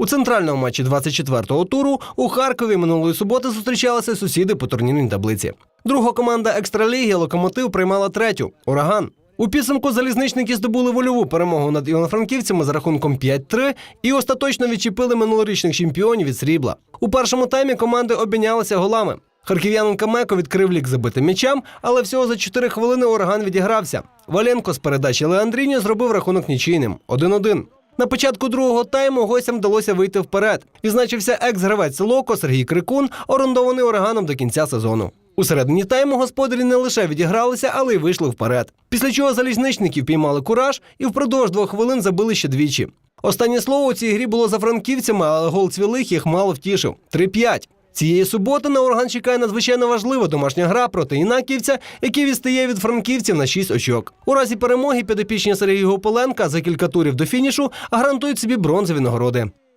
У центральному матчі 24-го туру у Харкові минулої суботи зустрічалися сусіди по турнірній таблиці. Друга команда екстраліги Локомотив приймала третю ураган. У підсумку залізничники здобули вольову перемогу над івано-франківцями за рахунком 5-3 і остаточно відчепили минулорічних чемпіонів від срібла. У першому таймі команди обмінялися голами. Харків'янин Камеко відкрив лік забитим м'ячам, але всього за 4 хвилини ураган відігрався. Валенко з передачі Леандріні зробив рахунок нічийним 1-1. На початку другого тайму гостям вдалося вийти вперед. Відзначився екс-гравець Локо Сергій Крикун, орендований ураганом до кінця сезону. У середині тайму господарі не лише відігралися, але й вийшли вперед. Після чого залізничників піймали кураж і впродовж двох хвилин забили ще двічі. Останнє слово у цій грі було за франківцями, але гол цвілих їх мало втішив 3-5. Цієї суботи на орган чекає надзвичайно важлива домашня гра проти інаківця, який відстає від франківців на 6 очок. У разі перемоги підопічні Сергія Гополенка за кілька турів до фінішу гарантують собі бронзові нагороди.